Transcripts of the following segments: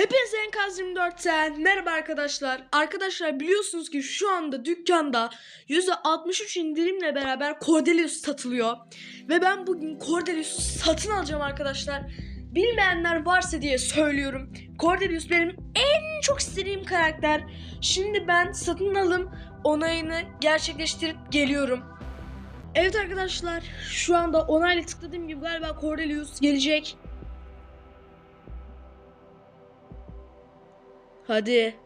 Hepinize Enkaz 24'ten merhaba arkadaşlar. Arkadaşlar biliyorsunuz ki şu anda dükkanda %63 indirimle beraber Cordelius satılıyor. Ve ben bugün Cordelius'u satın alacağım arkadaşlar. Bilmeyenler varsa diye söylüyorum. Cordelius benim en çok istediğim karakter. Şimdi ben satın alım onayını gerçekleştirip geliyorum. Evet arkadaşlar şu anda onaylı tıkladığım gibi galiba Cordelius gelecek. Hadi.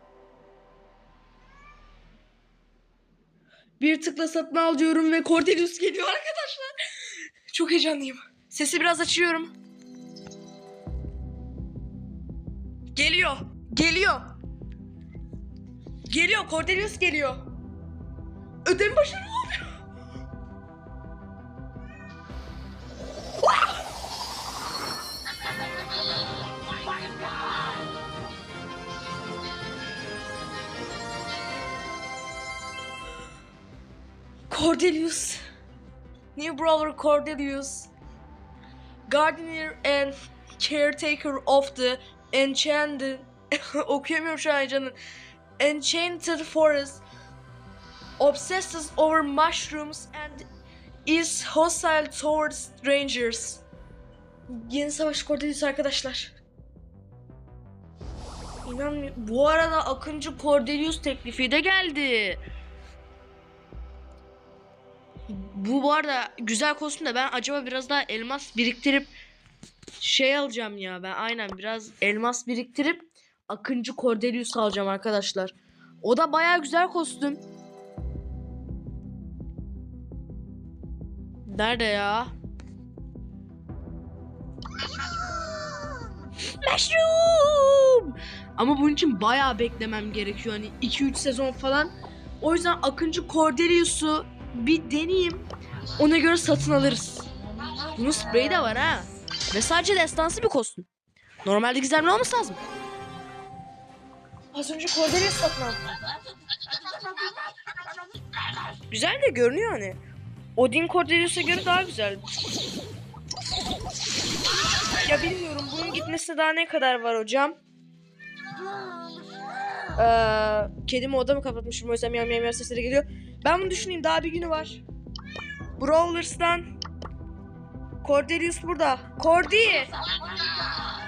Bir tıkla satın al diyorum ve Cordelius geliyor arkadaşlar. Çok heyecanlıyım. Sesi biraz açıyorum. Geliyor. Geliyor. Geliyor. Cordelius geliyor. Ödeme başarılı Cordelius. New Brawler Cordelius. Gardener and caretaker of the enchanted okuyamıyorum şu an heyecanın. Enchanted forest obsesses over mushrooms and is hostile towards strangers. Yeni savaş Cordelius arkadaşlar. İnanmıyorum. Bu arada Akıncı Cordelius teklifi de geldi. Bu bu arada güzel kostüm de ben acaba biraz daha elmas biriktirip şey alacağım ya ben aynen biraz elmas biriktirip Akıncı Cordelius alacağım arkadaşlar. O da baya güzel kostüm. Nerede ya? Mushroom! Ama bunun için bayağı beklemem gerekiyor. Hani 2-3 sezon falan. O yüzden Akıncı Cordelius'u bir deneyeyim. Ona göre satın alırız. Bunun spreyi de var ha. Ve sadece destansı bir kostüm. Normalde gizemli olması lazım. Az önce Cordelius satın aldım. Güzel de görünüyor hani. Odin Cordelius'a göre daha güzel. Ya bilmiyorum bunun gitmesine daha ne kadar var hocam? Ee, kedimi odamı kapatmışım o yüzden miyav miyav miyav sesleri geliyor. Ben bunu düşüneyim daha bir günü var. Brawlers'tan Cordelius burada. Cordy!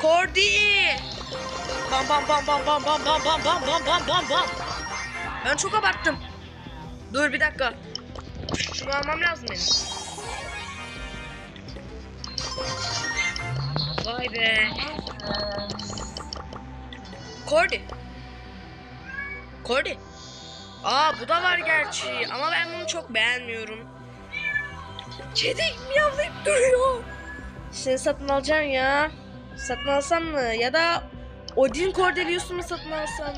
Cordy! Bam bam bam bam bam bam bam bam bam bam bam bam bam. Ben çok abarttım. Dur bir dakika. Şunu almam lazım benim. Vay be. Cordy. Cordy. Aa bu da var gerçi ama ben bunu çok beğenmiyorum. Kedi miyavlayıp duruyor. Seni satın alacaksın ya. Satın alsam mı? Ya da Odin Cordelius'u mu satın alsam?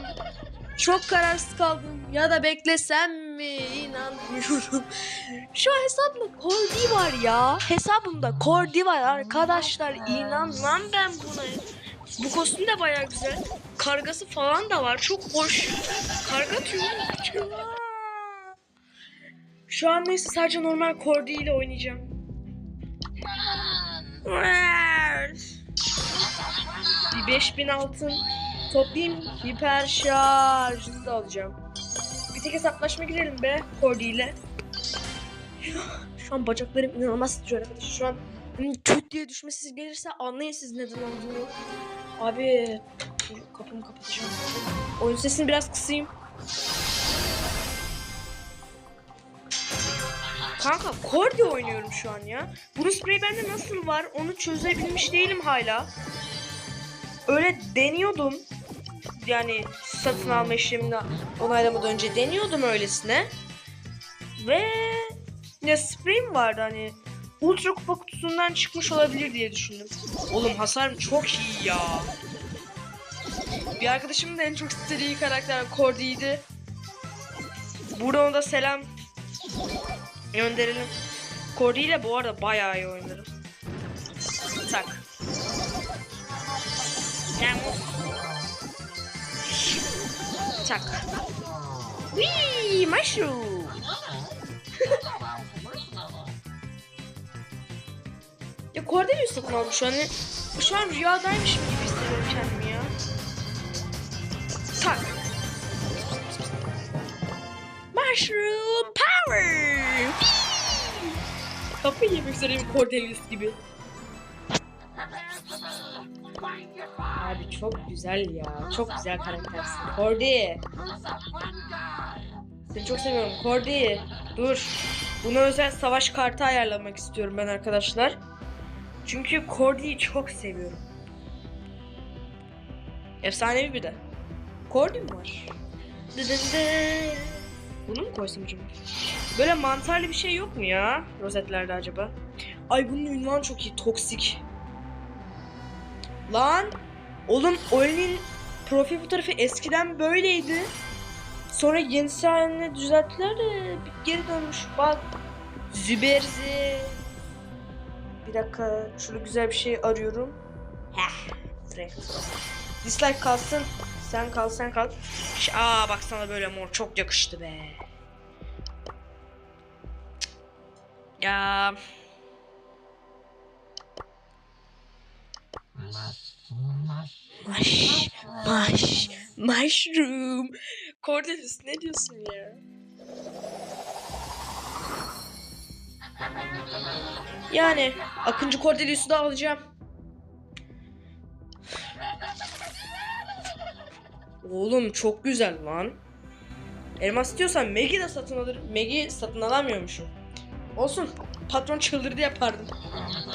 Çok kararsız kaldım. Ya da beklesem mi? İnanmıyorum. Şu hesapta Cordy var ya. Hesabımda Cordy var arkadaşlar. İnanmam ben buna. Bu kostüm de baya güzel. Kargası falan da var. Çok hoş. Karga tüyü. Şu an neyse sadece normal Cordy ile oynayacağım. Bir 5000 altın toplayayım. Hiper şarjını da alacağım. Bir tek hesaplaşma girelim be Cordy ile. Şu an bacaklarım inanılmaz titriyor arkadaşlar. Şu an küt diye düşme sesi gelirse anlayın siz neden olduğunu. Abi kapımı kapatacağım. Oyun sesini biraz kısayım. Kanka Cordy oynuyorum şu an ya. Bunun spreyi bende nasıl var onu çözebilmiş değilim hala. Öyle deniyordum. Yani satın alma işlemini onaylamadan önce deniyordum öylesine. Ve ne spreyim vardı hani. Ultra kupa kutusundan çıkmış olabilir diye düşündüm. Oğlum hasarım çok iyi ya. Bir arkadaşımın da en çok istediği karakter Cordy'ydi. Burada ona da selam gönderelim. Cordy ile bu arada bayağı iyi oynarım. Tak. Yağmur. Tak. Wee, mushroom. Cordelius satın almış. Hani şu an rüyadaymışım gibi hissediyorum kendimi ya. Tak. Mushroom Power. Kafayı yemek üzereyim Cordelius gibi. Abi çok güzel ya. Çok güzel karaktersin. Cordy. Seni çok seviyorum. Cordy. Dur. Buna özel savaş kartı ayarlamak istiyorum ben arkadaşlar. Çünkü Cordy'yi çok seviyorum. Efsanevi bir de. Cordy mi var? Bunu mu koysam acaba? Böyle mantarlı bir şey yok mu ya rozetlerde acaba? Ay bunun ünvanı çok iyi. Toksik. Lan! Oğlum Oli'nin profil fotoğrafı eskiden böyleydi. Sonra yenisi haline düzelttiler de geri dönmüş. Bak. Züberzi. Bir dakika. Şöyle güzel bir şey arıyorum. Heh. Dislike kalsın. Sen kal sen kal. Aa bak sana böyle mor çok yakıştı be. Ya Maş, maş, mushroom. Cordelius ne diyorsun ya? Yani Akıncı Cordelius'u da alacağım. Oğlum çok güzel lan. Elmas istiyorsan Meg'i de satın alırım. Meg'i satın alamıyormuşum. Olsun. Patron çıldırdı yapardım.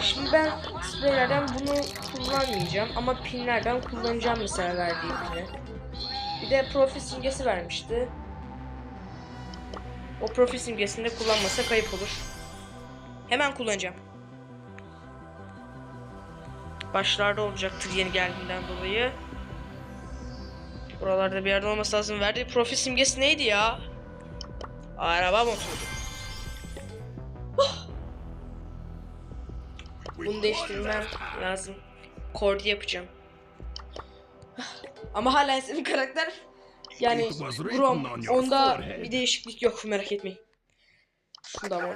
Şimdi ben spreylerden bunu kullanmayacağım ama pinlerden kullanacağım mesela verdiği pini. Bir de profil simgesi vermişti. O profil simgesini de kullanmasa kayıp olur. Hemen kullanacağım. Başlarda olacaktır yeni geldiğinden dolayı. Buralarda bir yerde olması lazım. Verdiği profil simgesi neydi ya? Araba motoru. Bunu değiştirmem lazım. Kordi yapacağım. Ama hala eski bir karakter. Yani Grom onda bir değişiklik yok merak etmeyin. Şunu da.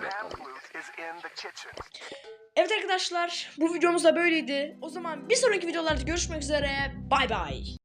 Evet arkadaşlar bu videomuz da böyleydi. O zaman bir sonraki videolarda görüşmek üzere. Bay bay.